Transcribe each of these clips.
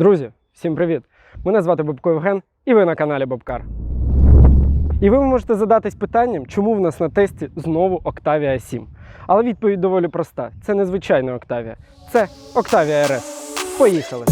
Друзі, всім привіт! Мене звати Бобко Євген, і ви на каналі Бобкар. І ви можете задатись питанням, чому в нас на тесті знову Octavia 7. Але відповідь доволі проста: це не звичайна Octavia, це Octavia RS. Поїхали!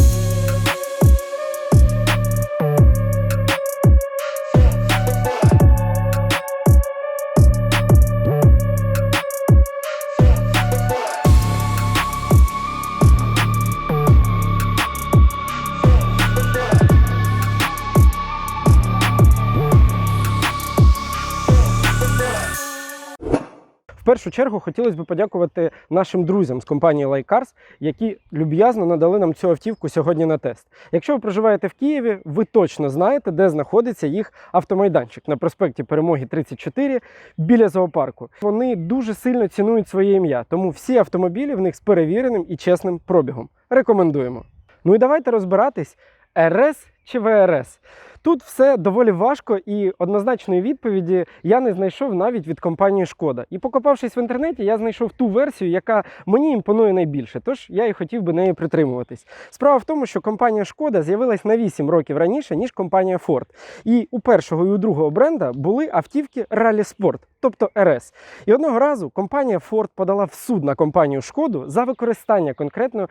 Першу чергу хотілося б подякувати нашим друзям з компанії Лайкарс, які люб'язно надали нам цю автівку сьогодні на тест. Якщо ви проживаєте в Києві, ви точно знаєте, де знаходиться їх автомайданчик на проспекті Перемоги 34 біля зоопарку. Вони дуже сильно цінують своє ім'я, тому всі автомобілі в них з перевіреним і чесним пробігом. Рекомендуємо. Ну і давайте розбиратись, РС чи ВРС. Тут все доволі важко і однозначної відповіді я не знайшов навіть від компанії Шкода. І покопавшись в інтернеті, я знайшов ту версію, яка мені імпонує найбільше. Тож я і хотів би неї притримуватись. Справа в тому, що компанія Шкода з'явилась на 8 років раніше, ніж компанія Ford. І у першого і у другого бренда були автівки Rally Sport, тобто РС. І одного разу компанія Ford подала в суд на компанію Шкоду за використання конкретно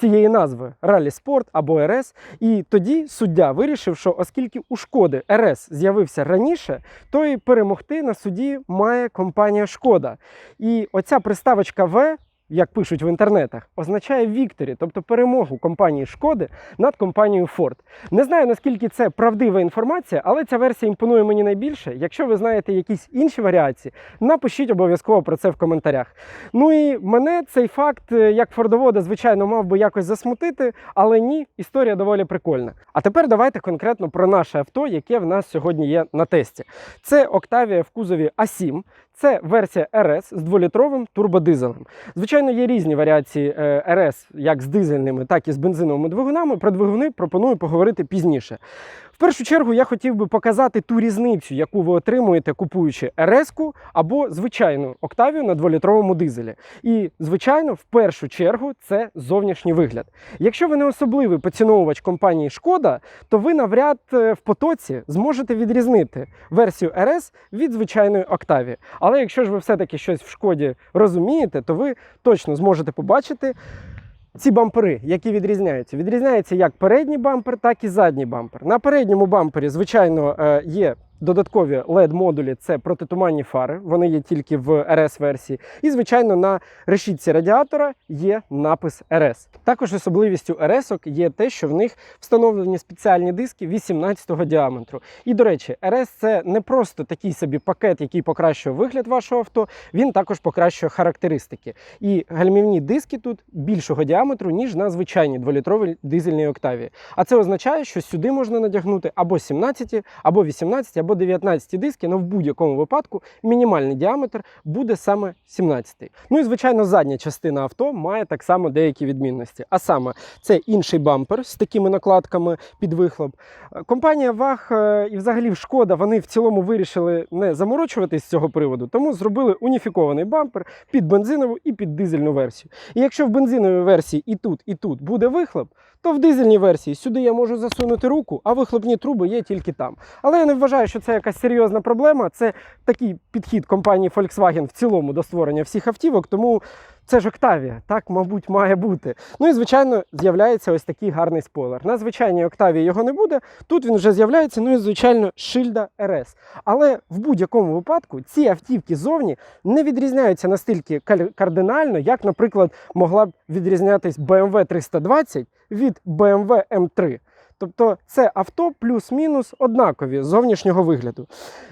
цієї назви Rally Sport або РС. І тоді суддя вирішив, що оскільки у Шкоди РС з'явився раніше, то і перемогти на суді має компанія Шкода. І оця приставочка В. Як пишуть в інтернетах, означає вікторі, тобто перемогу компанії Шкоди над компанією Ford. Не знаю наскільки це правдива інформація, але ця версія імпонує мені найбільше. Якщо ви знаєте якісь інші варіації, напишіть обов'язково про це в коментарях. Ну і мене цей факт, е, як фордовода, звичайно, мав би якось засмутити, але ні, історія доволі прикольна. А тепер давайте конкретно про наше авто, яке в нас сьогодні є на тесті. Це Octavia в кузові A7. Це версія RS з дволітровим турбодизелем. Звичайно, є різні варіації е, RS, як з дизельними, так і з бензиновими двигунами. Про двигуни пропоную поговорити пізніше. Першу чергу я хотів би показати ту різницю, яку ви отримуєте, купуючи RS-ку або звичайну Octavia на дволітровому дизелі. І, звичайно, в першу чергу це зовнішній вигляд. Якщо ви не особливий поціновувач компанії Шкода, то ви навряд е, в потоці зможете відрізнити версію RS від звичайної Octavia. Але якщо ж ви все-таки щось в шкоді розумієте, то ви точно зможете побачити ці бампери, які відрізняються. Відрізняється як передній бампер, так і задній бампер. На передньому бампері, звичайно, е, є. Додаткові LED-модулі це протитуманні фари, вони є тільки в RS-версії. І, звичайно, на решітці радіатора є напис RS. Також особливістю RS є те, що в них встановлені спеціальні диски 18-го діаметру. І, до речі, RS це не просто такий собі пакет, який покращує вигляд вашого авто, він також покращує характеристики. І гальмівні диски тут більшого діаметру, ніж на звичайній 2-літровій дизельній Октавії. А це означає, що сюди можна надягнути або 17, або 18, або 19 диски, але в будь-якому випадку мінімальний діаметр буде саме 17. Ну і звичайно, задня частина авто має так само деякі відмінності. А саме, це інший бампер з такими накладками під вихлоп. Е, Компанія ВАГ е, і взагалі Шкода вони в цілому вирішили не заморочуватись з цього приводу, тому зробили уніфікований бампер під бензинову і під дизельну версію. І якщо в бензиновій версії і тут, і тут буде вихлоп, то в дизельній версії сюди я можу засунути руку, а вихлопні труби є тільки там. Але я не вважаю, що це якась серйозна проблема. Це такий підхід компанії Volkswagen в цілому до створення всіх автівок, тому це ж Octavia, так, мабуть, має бути. Ну і звичайно, з'являється ось такий гарний спойлер. На звичайній Octavia його не буде. Тут він вже з'являється, ну і звичайно, шильда RS. Але в будь-якому випадку ці автівки зовні не відрізняються настільки кардинально, як, наприклад, могла б відрізнятись BMW 320 від BMW M3. Тобто це авто плюс-мінус однакові з зовнішнього вигляду.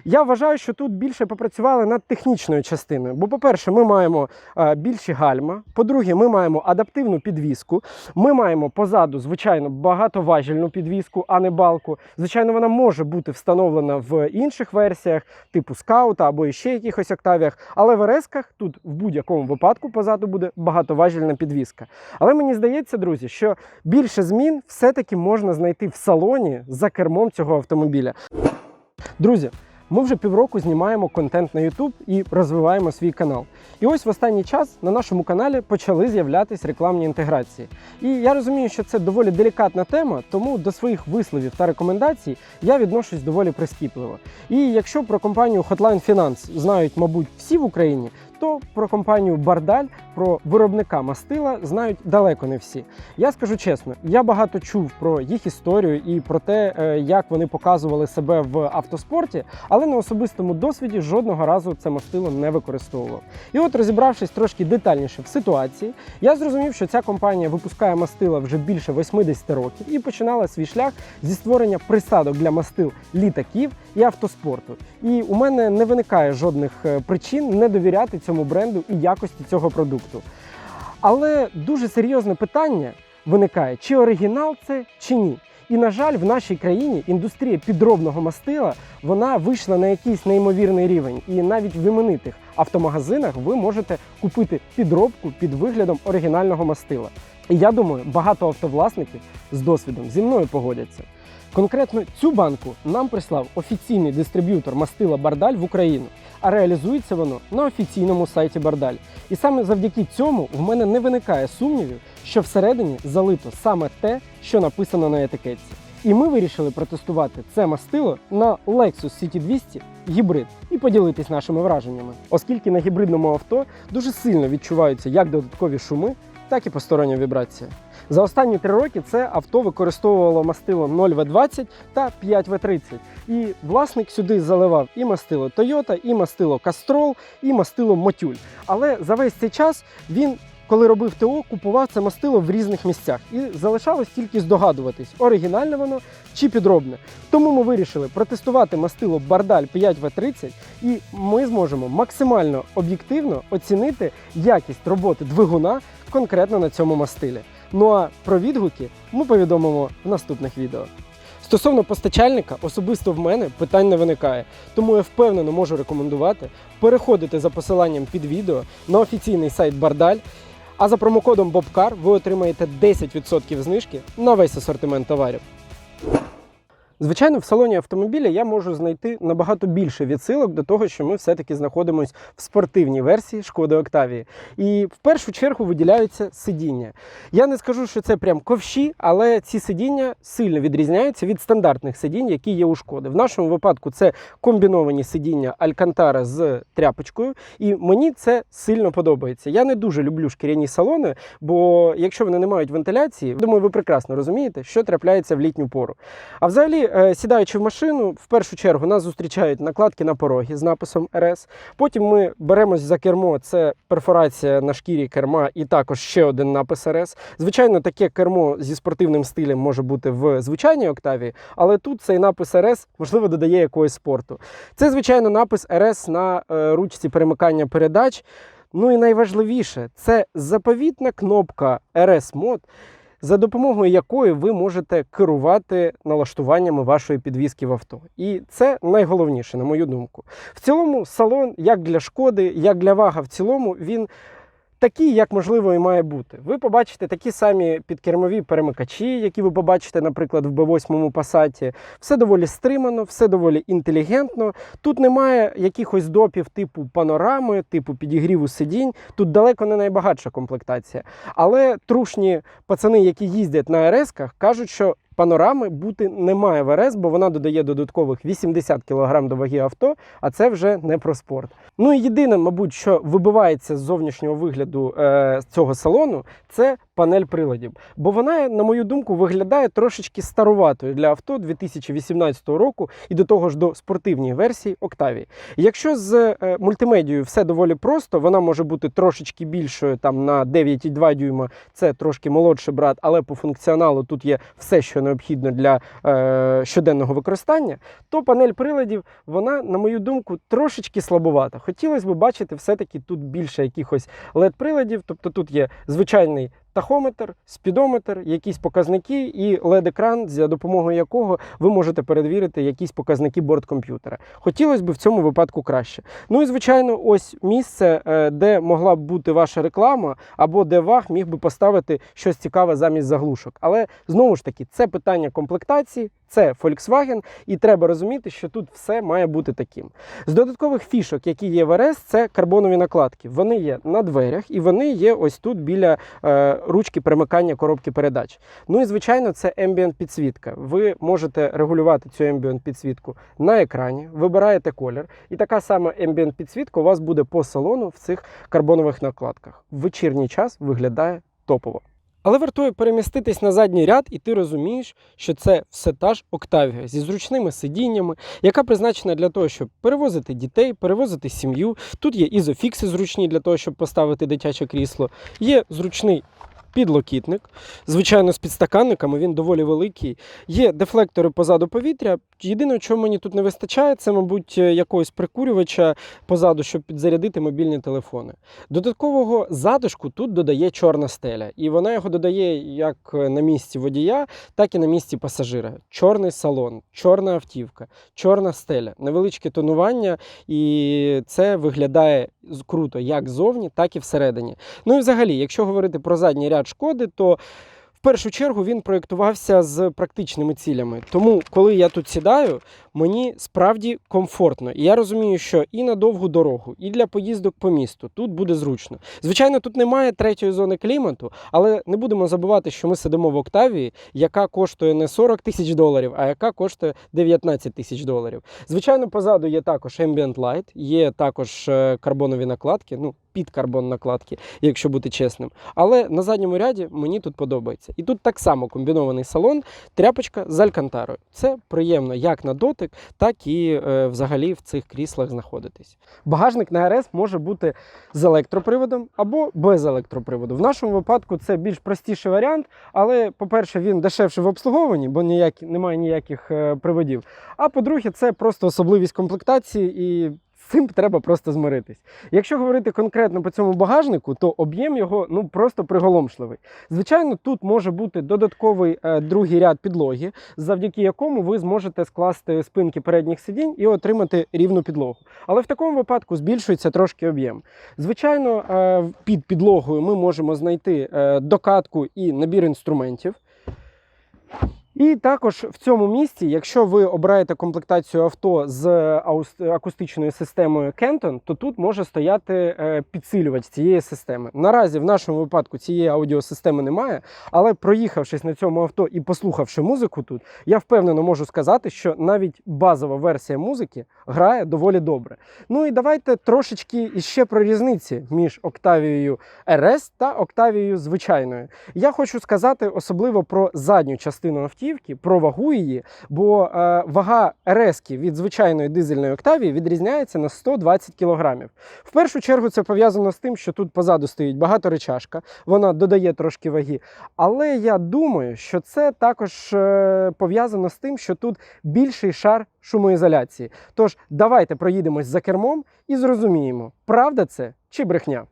Я вважаю, що тут більше попрацювали над технічною частиною. Бо, по-перше, ми маємо е, більші гальма. По-друге, ми маємо адаптивну підвіску. Ми маємо позаду, звичайно, багатоважільну підвіску, а не балку. Звичайно, вона може бути встановлена в інших версіях, типу скаута або ще якихось октавіях. Але в РС-ках тут в будь-якому випадку позаду буде багатоважільна підвіска. Але мені здається, друзі, що більше змін все-таки можна знайти в салоні за кермом цього автомобіля. Друзі, Ми вже півроку знімаємо контент на YouTube і розвиваємо свій канал. І ось в останній час на нашому каналі почали з'являтись рекламні інтеграції. І я розумію, що це доволі делікатна тема, тому до своїх висловів та рекомендацій я відношусь доволі прискіпливо. І якщо про компанію Hotline Finance знають, мабуть, всі в Україні, то про компанію Бардаль, про виробника мастила знають далеко не всі. Я скажу чесно, я багато чув про їх історію і про те, е, як вони показували себе в автоспорті, але на особистому досвіді жодного разу це мастило не використовував. І от розібравшись трошки детальніше в ситуації, я зрозумів, що ця компанія випускає мастила вже більше 80 років і починала свій шлях зі створення присадок для мастил літаків і автоспорту. І у мене не виникає жодних е, причин не довіряти цьому бренду і якості цього продукту. Але дуже серйозне питання виникає, чи оригінал це, чи ні. І на жаль, в нашій країні індустрія підробного мастила вона вийшла на якийсь неймовірний рівень. І навіть в іменитих автомагазинах ви можете купити підробку під виглядом оригінального мастила. І я думаю, багато автовласників з досвідом зі мною погодяться. Конкретно цю банку нам прислав офіційний дистриб'ютор мастила Бардаль в Україну, а реалізується воно на офіційному сайті Бардаль. І саме завдяки цьому в мене не виникає сумнівів, що всередині залито саме те, що написано на етикетці. І ми вирішили протестувати це мастило на Lexus CT200 гібрид і поділитись нашими враженнями, оскільки на гібридному авто дуже сильно відчуваються як додаткові шуми, так і постороння вібрація. За останні три роки це авто використовувало мастило 0В20 та 5В30. І власник сюди заливав і мастило Toyota, і мастило Castrol, і мастило Мотюль. Але за весь цей час він. Коли робив ТО, купував це мастило в різних місцях і залишалось тільки здогадуватись, оригінальне воно чи підробне. Тому ми вирішили протестувати мастило Бардаль 5В30, і ми зможемо максимально об'єктивно оцінити якість роботи двигуна конкретно на цьому мастилі. Ну а про відгуки ми повідомимо в наступних відео. Стосовно постачальника, особисто в мене питань не виникає, тому я впевнено можу рекомендувати переходити за посиланням під відео на офіційний сайт Бардаль. А за промокодом BOBCAR ви отримаєте 10% знижки на весь асортимент товарів. Звичайно, в салоні автомобіля я можу знайти набагато більше відсилок до того, що ми все-таки знаходимося в спортивній версії шкоди Октавії. І в першу чергу виділяються сидіння. Я не скажу, що це прям ковші, але ці сидіння сильно відрізняються від стандартних сидінь, які є у шкоди. В нашому випадку це комбіновані сидіння Алькантара з тряпочкою, і мені це сильно подобається. Я не дуже люблю шкіряні салони, бо якщо вони не мають вентиляції, думаю, ви прекрасно розумієте, що трапляється в літню пору. А взагалі. Е, Сідаючи в машину, в першу чергу нас зустрічають накладки на порогі з написом РС. Потім ми беремось за кермо, це перфорація на шкірі керма і також ще один напис РС. Звичайно, таке кермо зі спортивним стилем може бути в звичайній октаві, але тут цей напис РС можливо додає якогось спорту. Це, звичайно, напис РС на е, ручці перемикання передач. Ну і найважливіше це заповітна кнопка RS Mod, за допомогою якої ви можете керувати налаштуваннями вашої підвіски в авто. І це найголовніше, на мою думку. В цілому, салон, як для шкоди, як для вага, в цілому, він. Такий, як можливо, і має бути. Ви побачите такі самі підкермові перемикачі, які ви побачите, наприклад, в B8 пасаті. Все доволі стримано, все доволі інтелігентно. Тут немає якихось допів типу панорами, типу підігріву сидінь. Тут далеко не найбагатша комплектація. Але трушні пацани, які їздять на РС-ках, кажуть, що панорами бути немає в РС, бо вона додає додаткових 80 кг до ваги авто, а це вже не про спорт. Ну і єдине, мабуть, що вибивається з зовнішнього вигляду е, цього салону, це панель приладів. Бо вона, на мою думку, виглядає трошечки старуватою для авто 2018 року і до того ж до спортивній версії Octavia. Якщо з е, мультимедією все доволі просто, вона може бути трошечки більшою там на 9,2 дюйма, це трошки молодший брат, але по функціоналу тут є все, що необхідно для е, щоденного використання, то панель приладів, вона, на мою думку, трошечки слабовата. Хотілося б бачити все-таки тут більше якихось LED-приладів, тобто тут є звичайний тахометр, спідометр, якісь показники і LED-екран, за допомогою якого ви можете перевірити якісь показники борткомп'ютера. Хотілося б в цьому випадку краще. Ну і звичайно, ось місце, е, де могла б бути ваша реклама, або де ваг міг би поставити щось цікаве замість заглушок. Але знову ж таки, це питання комплектації, Це Volkswagen, і треба розуміти, що тут все має бути таким. З додаткових фішок, які є в РС, це карбонові накладки. Вони є на дверях і вони є ось тут біля е, ручки перемикання коробки передач. Ну і звичайно, це ambient підсвітка. Ви можете регулювати цю ambient підсвітку на екрані, вибираєте колір, і така сама ambient підсвітка у вас буде по салону в цих карбонових накладках. В вечірній час виглядає топово. Але вартує переміститись на задній ряд, і ти розумієш, що це все та ж Октавія зі зручними сидіннями, яка призначена для того, щоб перевозити дітей, перевозити сім'ю. Тут є ізофікси зручні для того, щоб поставити дитяче крісло. Є зручний підлокітник, звичайно, з підстаканниками, він доволі великий. Є дефлектори позаду повітря. Єдине, чого мені тут не вистачає, це, мабуть, якогось прикурювача позаду, щоб підзарядити мобільні телефони. Додаткового задушку тут додає чорна стеля, і вона його додає як на місці водія, так і на місці пасажира. Чорний салон, чорна автівка, чорна стеля, невеличке тонування, і це виглядає круто як ззовні, так і всередині. Ну і взагалі, якщо говорити про задній ряд шкоди, то в першу чергу він проєктувався з практичними цілями. Тому, коли я тут сідаю, мені справді комфортно. І я розумію, що і на довгу дорогу, і для поїздок по місту тут буде зручно. Звичайно, тут немає третьої зони клімату, але не будемо забувати, що ми сидимо в Октавії, яка коштує не 40 тисяч доларів, а яка коштує 19 тисяч доларів. Звичайно, позаду є також Ambient Light, є також е, карбонові накладки, ну, під карбон накладки, якщо бути чесним. Але на задньому ряді мені тут подобається. І тут так само комбінований салон, тряпочка з алькантарою. Це приємно як на дотик, так і е, взагалі в цих кріслах знаходитись. Багажник на РС може бути з електроприводом або без електроприводу. В нашому випадку це більш простіший варіант, але, по-перше, він дешевший в обслуговуванні, бо ніякі, немає ніяких е, приводів. А по-друге, це просто особливість комплектації і. Цим треба просто змиритись. Якщо говорити конкретно по цьому багажнику, то об'єм його ну просто приголомшливий. Звичайно, тут може бути додатковий е, другий ряд підлоги, завдяки якому ви зможете скласти спинки передніх сидінь і отримати рівну підлогу. Але в такому випадку збільшується трошки об'єм. Звичайно, е, під підлогою ми можемо знайти е, докатку і набір інструментів. І також в цьому місці, якщо ви обираєте комплектацію авто з акустичною системою Kenton, то тут може стояти е, підсилювач цієї системи. Наразі в нашому випадку цієї аудіосистеми немає, але проїхавшись на цьому авто і послухавши музику тут, я впевнено можу сказати, що навіть базова версія музики грає доволі добре. Ну і давайте трошечки іще про різниці між Октавією RS та Октавією звичайною. Я хочу сказати особливо про задню частину автівки, про вагу її, бо е, вага rs від звичайної дизельної Октавії відрізняється на 120 кг. В першу чергу це пов'язано з тим, що тут позаду стоїть багаторечашка, вона додає трошки ваги. Але я думаю, що це також е, пов'язано з тим, що тут більший шар шумоізоляції. Тож давайте проїдемось за кермом і зрозуміємо, правда це чи брехня.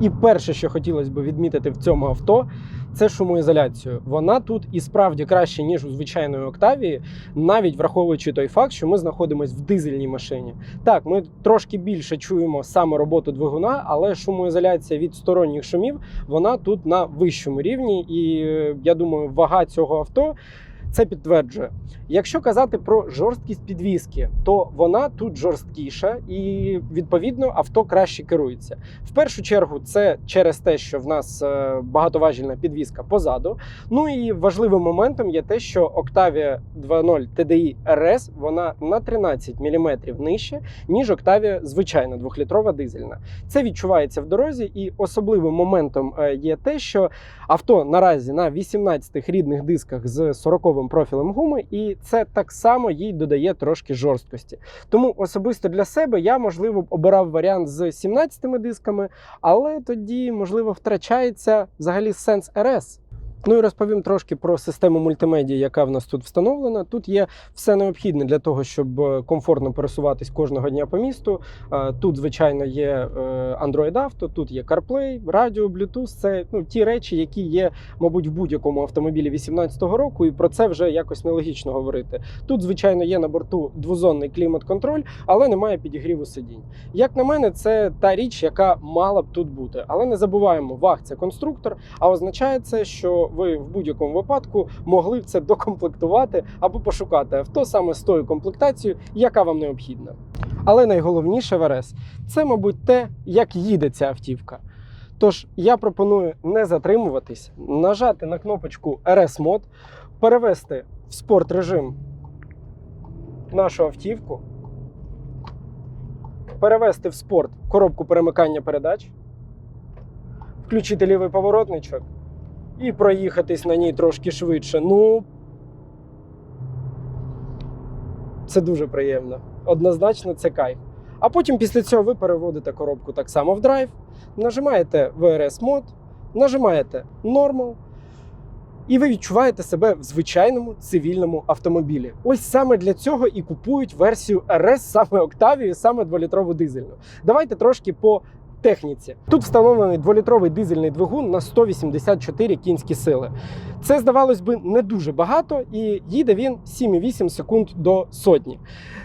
І перше, що хотілося б відмітити в цьому авто, це шумоізоляцію. Вона тут і справді краще, ніж у звичайної Октавії, навіть враховуючи той факт, що ми знаходимося в дизельній машині. Так, ми трошки більше чуємо саме роботу двигуна, але шумоізоляція від сторонніх шумів вона тут на вищому рівні. І е, я думаю, вага цього авто. Це підтверджує. Якщо казати про жорсткість підвіски, то вона тут жорсткіша і відповідно авто краще керується. В першу чергу, це через те, що в нас е, багатоважільна підвіска позаду. Ну і важливим моментом є те, що Octavia 2.0 TDI RS вона на 13 мм нижче, ніж Octavia звичайна двохлітрова дизельна. Це відчувається в дорозі, і особливим моментом е, є те, що авто наразі на 18 рідних дисках з 40 профілем гуми, і це так само їй додає трошки жорсткості. Тому особисто для себе я, можливо, обирав варіант з 17 дисками, але тоді, можливо, втрачається взагалі сенс РС. Ну і розповім трошки про систему мультимедії, яка в нас тут встановлена. Тут є все необхідне для того, щоб е, комфортно пересуватись кожного дня по місту. Е, Тут, звичайно, є е, Android Auto, тут є CarPlay, радіо, Bluetooth. Це ну, ті речі, які є, мабуть, в будь-якому автомобілі 18-го року, і про це вже якось нелогічно говорити. Тут, звичайно, є на борту двозонний клімат-контроль, але немає підігріву сидінь. Як на мене, це та річ, яка мала б тут бути. Але не забуваємо, ваг це конструктор, а означає це, що ви в будь-якому випадку могли це докомплектувати або пошукати авто саме з тою комплектацією, яка вам необхідна. Але найголовніше в РС це, мабуть, те, як їде ця автівка. Тож я пропоную не затримуватись, нажати на кнопочку RS Mod, перевести в спорт режим нашу автівку, перевести в спорт коробку перемикання передач, включити лівий поворотничок і проїхатись на ній трошки швидше. Ну, це дуже приємно. Однозначно, це кайф. А потім після цього ви переводите коробку так само в драйв, нажимаєте VRS мод, нажимаєте Normal, і ви відчуваєте себе в звичайному цивільному автомобілі. Ось саме для цього і купують версію RS, саме Octavia, саме 2-літрову дизельну. Давайте трошки по техніці. Тут встановлений 2-літровий дизельний двигун на 184 кінські сили. Це, здавалось би, не дуже багато, і їде він 7,8 секунд до сотні.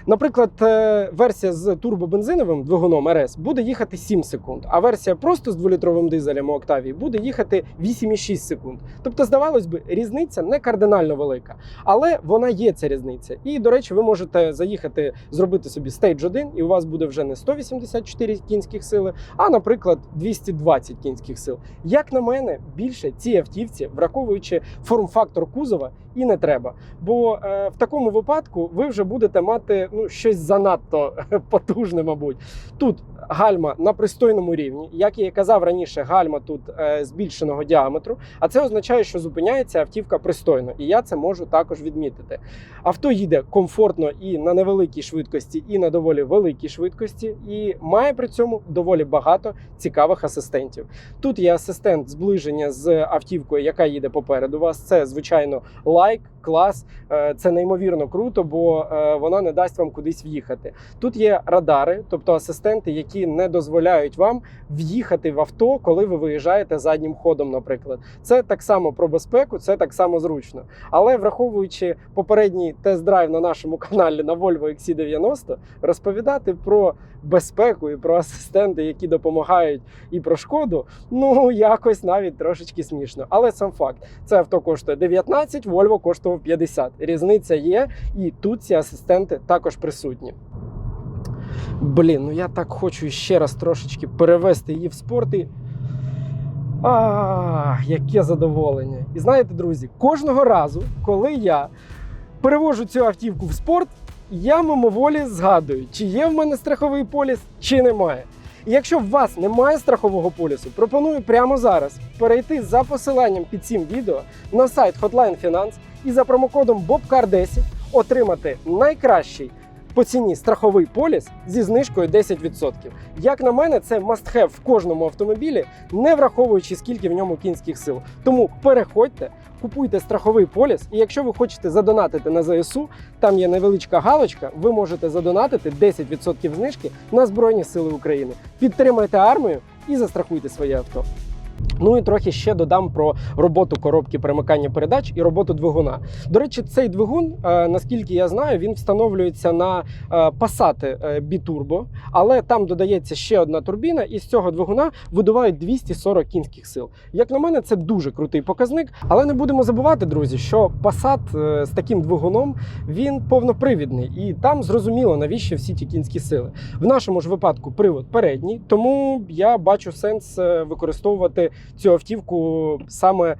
Наприклад, е, версія з турбобензиновим двигуном RS буде їхати 7 секунд, а версія просто з 2-літровим дизелем у Octavia буде їхати 8,6 секунд. Тобто, здавалось би, різниця не кардинально велика, але вона є ця різниця. І, до речі, ви можете заїхати, зробити собі Stage 1, і у вас буде вже не 184 кінських сили, а, наприклад, 220 кінських сил. Як на мене, більше цій автівці, враховуючи форм-фактор кузова, і не треба. Бо е, в такому випадку ви вже будете мати ну, щось занадто потужне, мабуть. Тут гальма на пристойному рівні. Як я казав раніше, гальма тут е, збільшеного діаметру, а це означає, що зупиняється автівка пристойно, і я це можу також відмітити. Авто їде комфортно і на невеликій швидкості, і на доволі великій швидкості, і має при цьому доволі багато цікавих асистентів. Тут є асистент зближення з автівкою, яка їде попереду вас. Це звичайно лайк, клас. Е, Це неймовірно круто, бо е, вона не дасть вам кудись в'їхати. Тут є радари, тобто асистенти, які не дозволяють вам в'їхати в авто, коли ви виїжджаєте заднім ходом, наприклад. Це так само про безпеку, це так само зручно. Але враховуючи попередній тест-драйв на нашому каналі на Volvo XC90, розповідати про безпеку і про асистенти, які допомагають, і про шкоду, ну якось навіть трошечки смішно. Але сам факт, це авто коштує 19, Volvo коштував 50. Різниця є, і тут ці асистенти також присутні. Блін, ну я так хочу ще раз трошечки перевести її в спорт і. А, яке задоволення! І знаєте, друзі, кожного разу, коли я перевожу цю автівку в спорт, я мимоволі згадую, чи є в мене страховий поліс, чи немає. І якщо у вас немає страхового полісу, пропоную прямо зараз перейти за посиланням під цим відео на сайт Hotline Finance і за промокодом BOBCAR10 отримати найкращий по ціні страховий поліс зі знижкою 10%. Як на мене, це must have в кожному автомобілі, не враховуючи скільки в ньому кінських сил. Тому переходьте, купуйте страховий поліс, і якщо ви хочете задонатити на ЗСУ, там є невеличка галочка, ви можете задонатити 10% знижки на Збройні Сили України. Підтримайте армію і застрахуйте своє авто. Ну і трохи ще додам про роботу коробки перемикання передач і роботу двигуна. До речі, цей двигун, е, наскільки я знаю, він встановлюється на е, Passat е, але там додається ще одна турбіна, і з цього двигуна видувають 240 кінських сил. Як на мене, це дуже крутий показник. Але не будемо забувати, друзі, що Passat з таким двигуном він повнопривідний, і там зрозуміло, навіщо всі ті кінські сили. В нашому ж випадку привод передній, тому я бачу сенс використовувати цю автівку саме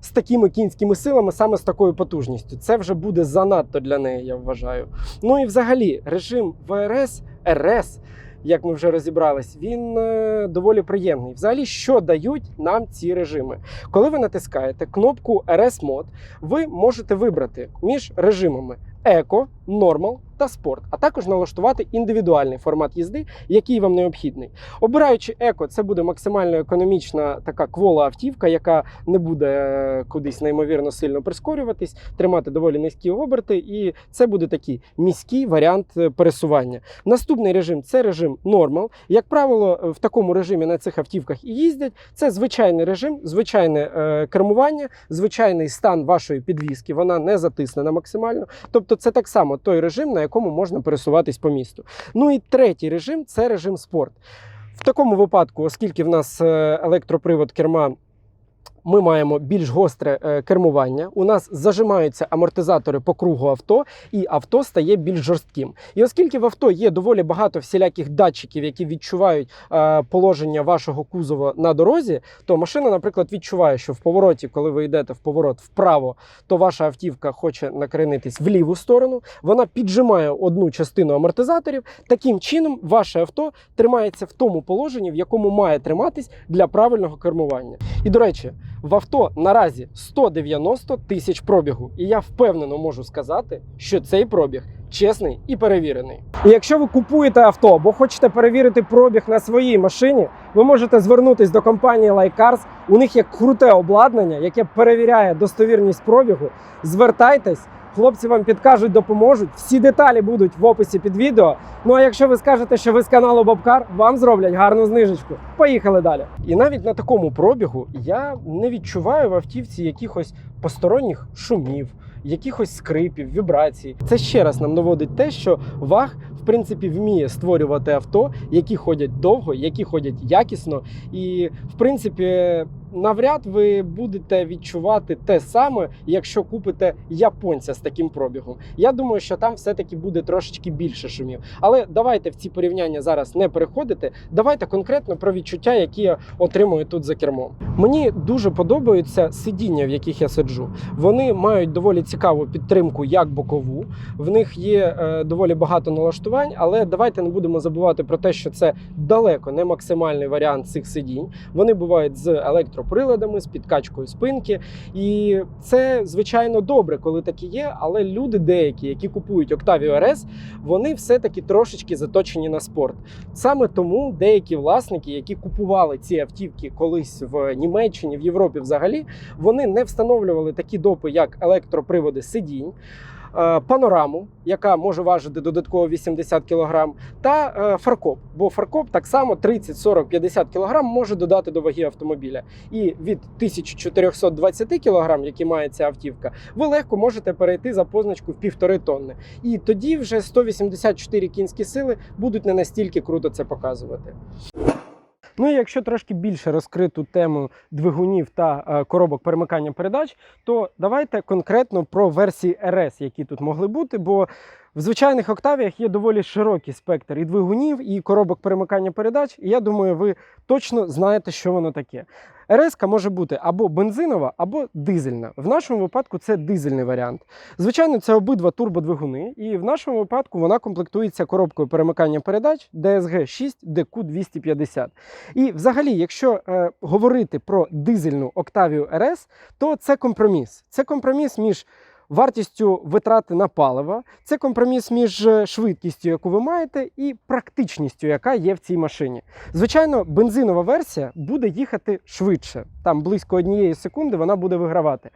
з такими кінськими силами, саме з такою потужністю. Це вже буде занадто для неї, я вважаю. Ну і взагалі, режим ВРС, РС. Як ми вже розібрались, він е, доволі приємний. Взагалі, що дають нам ці режими? Коли ви натискаєте кнопку RS Mode, ви можете вибрати між режимами Еко, Нормал та спорт, а також налаштувати індивідуальний формат їзди, який вам необхідний. Обираючи еко, це буде максимально економічна така квола автівка, яка не буде е, кудись неймовірно сильно прискорюватись, тримати доволі низькі оберти, і це буде такий міський варіант е, пересування. Наступний режим це режим Normal. Як правило, в такому режимі на цих автівках і їздять. Це звичайний режим, звичайне е, кермування, звичайний стан вашої підвіски. Вона не затиснена максимально. Тобто, це так само той режим, на якому можна пересуватись по місту. Ну і третій режим це режим спорт. В такому випадку, оскільки в нас е, електропривод керма ми маємо більш гостре е, кермування. У нас зажимаються амортизатори по кругу авто, і авто стає більш жорстким. І оскільки в авто є доволі багато всіляких датчиків, які відчувають е, положення вашого кузова на дорозі, то машина, наприклад, відчуває, що в повороті, коли ви йдете в поворот вправо, то ваша автівка хоче накренитись в ліву сторону. Вона піджимає одну частину амортизаторів. Таким чином, ваше авто тримається в тому положенні, в якому має триматись для правильного кермування. І до речі, в авто наразі 190 тисяч пробігу. І я впевнено можу сказати, що цей пробіг чесний і перевірений. І якщо ви купуєте авто або хочете перевірити пробіг на своїй машині, ви можете звернутись до компанії Like У них є круте обладнання, яке перевіряє достовірність пробігу. Звертайтесь. Хлопці вам підкажуть, допоможуть. Всі деталі будуть в описі під відео. Ну а якщо ви скажете, що ви з каналу Бобкар, вам зроблять гарну знижечку. Поїхали далі. І навіть на такому пробігу я не відчуваю в автівці якихось посторонніх шумів, якихось скрипів, вібрацій. Це ще раз нам наводить те, що ваг в принципі вміє створювати авто, які ходять довго, які ходять якісно, і в принципі. Навряд ви будете відчувати те саме, якщо купите японця з таким пробігом. Я думаю, що там все-таки буде трошечки більше шумів. Але давайте в ці порівняння зараз не переходити. Давайте конкретно про відчуття, які я отримую тут за кермом. Мені дуже подобаються сидіння, в яких я сиджу. Вони мають доволі цікаву підтримку, як бокову. В них є е, доволі багато налаштувань, але давайте не будемо забувати про те, що це далеко не максимальний варіант цих сидінь. Вони бувають з електроприладами, з підкачкою спинки. І це звичайно добре, коли такі є. Але люди деякі, які купують Octavia RS, вони все-таки трошечки заточені на спорт. Саме тому деякі власники, які купували ці автівки колись в Німеччині, в Європі взагалі, вони не встановлювали такі допи, як електроприводи сидінь. Е, Панораму, яка може важити додатково 80 кг, та е, фаркоп. Бо фаркоп так само 30, 40, 50 кг може додати до ваги автомобіля. І від 1420 кг, які має ця автівка, ви легко можете перейти за позначку в півтори тонни. І тоді вже 184 кінські сили будуть не настільки круто це показувати. Ну і якщо трошки більше розкриту тему двигунів та е, коробок перемикання передач, то давайте конкретно про версії RS, які тут могли бути, бо в звичайних октавіях є доволі широкий спектр і двигунів, і коробок перемикання передач. І я думаю, ви точно знаєте, що воно таке. РС може бути або бензинова, або дизельна. В нашому випадку це дизельний варіант. Звичайно, це обидва турбодвигуни, і в нашому випадку вона комплектується коробкою перемикання передач DSG 6 DQ 250. І взагалі, якщо е, говорити про дизельну Octavia RS, то це компроміс. Це компроміс між вартістю витрати на паливо, це компроміс між е, швидкістю, яку ви маєте, і практичністю, яка є в цій машині. Звичайно, бензинова версія буде їхати швидше. Там близько однієї секунди вона буде вигравати.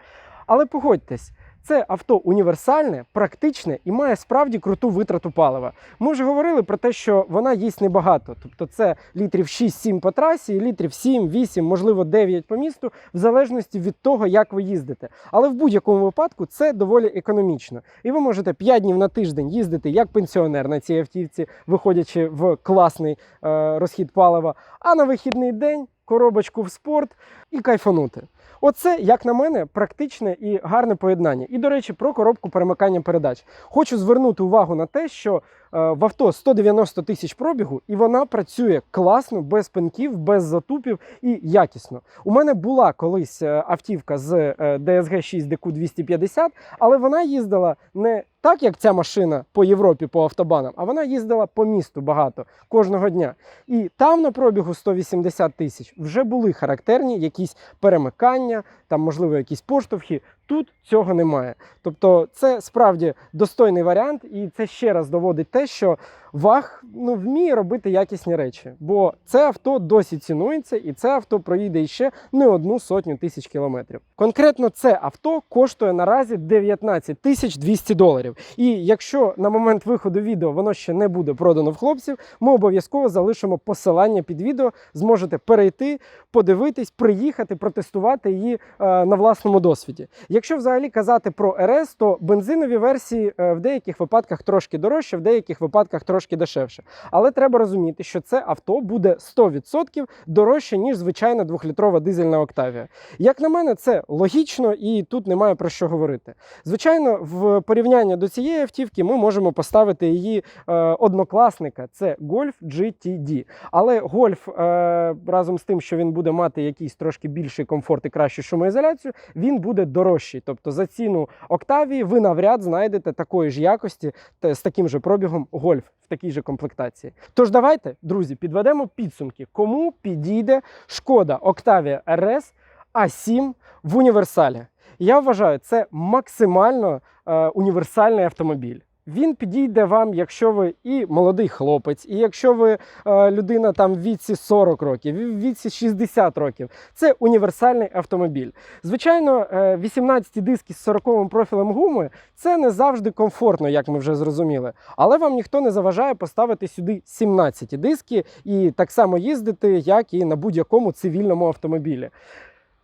Але погодьтесь, це авто універсальне, практичне і має справді круту витрату палива. Ми вже говорили про те, що вона їсть небагато. Тобто це літрів 6-7 по трасі, літрів 7-8, можливо, 9 по місту, в залежності від того, як ви їздите. Але в будь-якому випадку це доволі економічно. І ви можете 5 днів на тиждень їздити як пенсіонер на цій автівці, виходячи в класний е, розхід палива, а на вихідний день коробочку в спорт і кайфанути. Оце, як на мене, практичне і гарне поєднання. І, до речі, про коробку перемикання передач. Хочу звернути увагу на те, що в авто 190 тисяч пробігу, і вона працює класно, без пинків, без затупів і якісно. У мене була колись е, автівка з е, DSG 6 DQ 250, але вона їздила не так, як ця машина по Європі по автобанам, а вона їздила по місту багато кожного дня. І там на пробігу 180 тисяч вже були характерні якісь перемикання, там, можливо, якісь поштовхи. Тут цього немає. Тобто, це справді достойний варіант, і це ще раз доводить те, що ВАГ ну, вміє робити якісні речі. Бо це авто досі цінується, і це авто проїде іще не одну сотню тисяч кілометрів. Конкретно це авто коштує наразі 19 тисяч 200 доларів. І якщо на момент виходу відео воно ще не буде продано в хлопців, ми обов'язково залишимо посилання під відео. Зможете перейти, подивитись, приїхати, протестувати її е, на власному досвіді. Якщо взагалі казати про РС, то бензинові версії е, в деяких випадках трошки дорожче, в деяких випадках трошки дешевше. Але треба розуміти, що це авто буде 100% дорожче, ніж звичайна двохлітрова дизельна Octavia. Як на мене, це логічно і тут немає про що говорити. Звичайно, в порівнянні до цієї автівки ми можемо поставити її е, однокласника. Це Golf GTD. Але Golf е, разом з тим, що він буде мати якийсь трошки більший комфорт і кращу шумоізоляцію, він буде дорожчий. Тобто за ціну Октавії ви навряд знайдете такої ж якості з таким же пробігом гольф в такій же комплектації. Тож давайте, друзі, підведемо підсумки, кому підійде шкода Октавія РС А7 в універсалі. Я вважаю, це максимально е, універсальний автомобіль. Він підійде вам, якщо ви і молодий хлопець, і якщо ви е, людина там в віці 40 років, в віці 60 років. Це універсальний автомобіль. Звичайно, е, 18 диски з 40 профілем гуми це не завжди комфортно, як ми вже зрозуміли. Але вам ніхто не заважає поставити сюди 17 диски і так само їздити, як і на будь-якому цивільному автомобілі.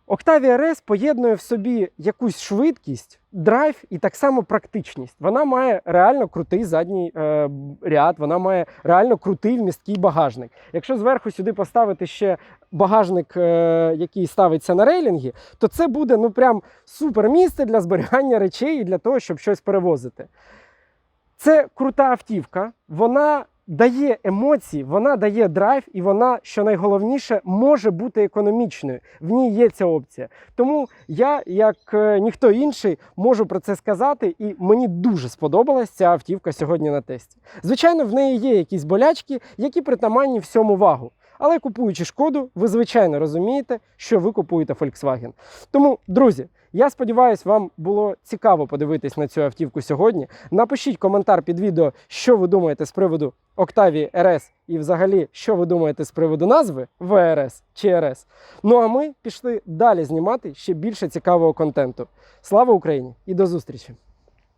Octavia RS поєднує в собі якусь швидкість, драйв і так само практичність. Вона має реально крутий задній е, ряд, вона має реально крутий вмісткий багажник. Якщо зверху сюди поставити ще багажник, е, який ставиться на рейлінгі, то це буде ну прям супер місце для зберігання речей і для того, щоб щось перевозити. Це крута автівка, вона дає емоції, вона дає драйв, і вона, що найголовніше, може бути економічною. В ній є ця опція. Тому я, як е, ніхто інший, можу про це сказати, і мені дуже сподобалась ця автівка сьогодні на тесті. Звичайно, в неї є якісь болячки, які притаманні всьому вагу. Але купуючи шкоду, ви звичайно розумієте, що ви купуєте Volkswagen. Тому, друзі, я сподіваюся, вам було цікаво подивитись на цю автівку сьогодні. Напишіть коментар під відео, що ви думаєте з приводу Octavia RS і взагалі, що ви думаєте з приводу назви VRS чи RS. Ну а ми пішли далі знімати ще більше цікавого контенту. Слава Україні і до зустрічі!